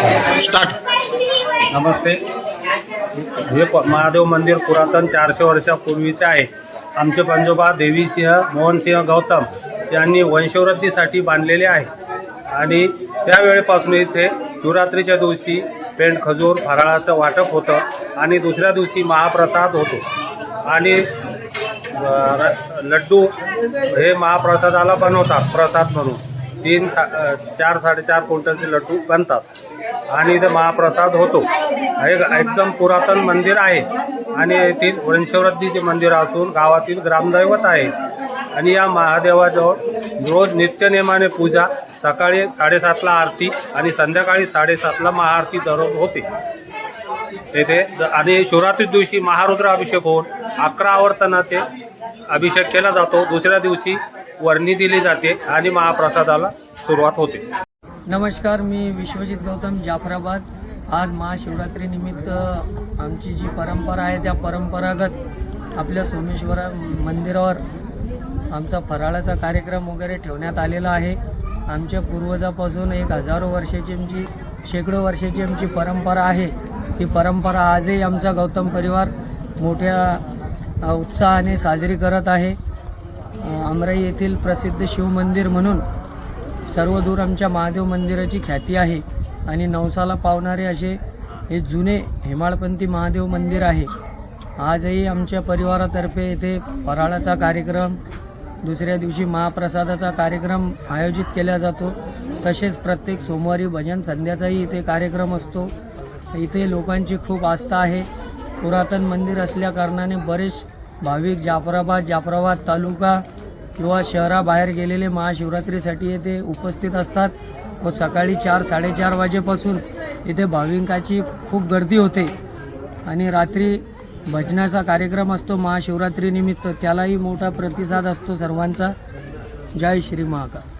Start. नमस्ते. हे प- महादेव मंदिर पुरातन चारशे वर्षापूर्वीचे आहे. आमचे पंजोबा देवीसिंह मोहनसिंह गौतम यांनी वंशवृद्धीसाठी बांधलेले आहे. आणि त्यावेळेपासून इथे शिवरात्रीच्या दिवशी पेंट खजूर फराळाचं वाटप होतं आणि दुसऱ्या दिवशी महाप्रसाद होतो. आणि र- लड्डू हे महाप्रसादाला बनवतात प्रसाद म्हणून. तीन सा चार साडेचार क्विंटलचे लड्डू बनतात. आणि इथे महाप्रसाद होतो. हे एकदम पुरातन मंदिर आहे. आणि येथील वंशवृद्धीचे मंदिर असून गावातील ग्रामदैवत आहे. आणि या महादेवाजवळ रोज नित्यनेमाने पूजा सकाळी साडेसातला आरती आणि संध्याकाळी साडेसातला महाआरती दररोज होते. येथे द- आणि शिवरात्री दिवशी महारुद्र अभिषेक होऊन अकरा आवर्तनाचे अभिषेक केला जातो. दुसऱ्या दिवशी वर्णी दिली जाते आणि महाप्रसादाला सुरुवात होते. नमस्कार मी विश्वजित गौतम जाफराबाद. आज महाशिवरात्रीनिमित्त आमची जी परंपरा आहे त्या परंपरागत आपल्या सोमेश्वर मंदिरावर आमचा फराळाचा कार्यक्रम वगैरे ठेवण्यात आलेला आहे. आमच्या पूर्वजापासून एक हजारो वर्षाची आमची शेकडो वर्षाची आमची परंपरा आहे. ती परंपरा आजही आमचा गौतम परिवार मोठ्या उत्साहाने साजरी करत आहे. अमराई येथील प्रसिद्ध शिवमंदिर म्हणून सर्वदूर आमच्या महादेव मंदिराची ख्याती आहे. आणि नवसाला पावणारे असे हे जुने हेमाळपंथी महादेव मंदिर आहे. आजही आमच्या परिवारातर्फे येथे फराळाचा कार्यक्रम दुसऱ्या दिवशी महाप्रसादाचा कार्यक्रम आयोजित केला जातो. तसेच प्रत्येक सोमवारी भजन संध्याचाही इथे कार्यक्रम असतो. इथे लोकांची खूप आस्था आहे. पुरातन मंदिर असल्याकारणाने बरेच भाविक जाफराबाद जाफराबाद तालुका किंवा शहराबाहेर गेलेले महाशिवरात्रीसाठी येथे उपस्थित असतात. व सकाळी चार साडेचार वाजेपासून इथे भाविकांची खूप गर्दी होते. आणि रात्री भजनाचा कार्यक्रम असतो महाशिवरात्रीनिमित्त त्यालाही मोठा प्रतिसाद असतो सर्वांचा. जय श्री महाकाल.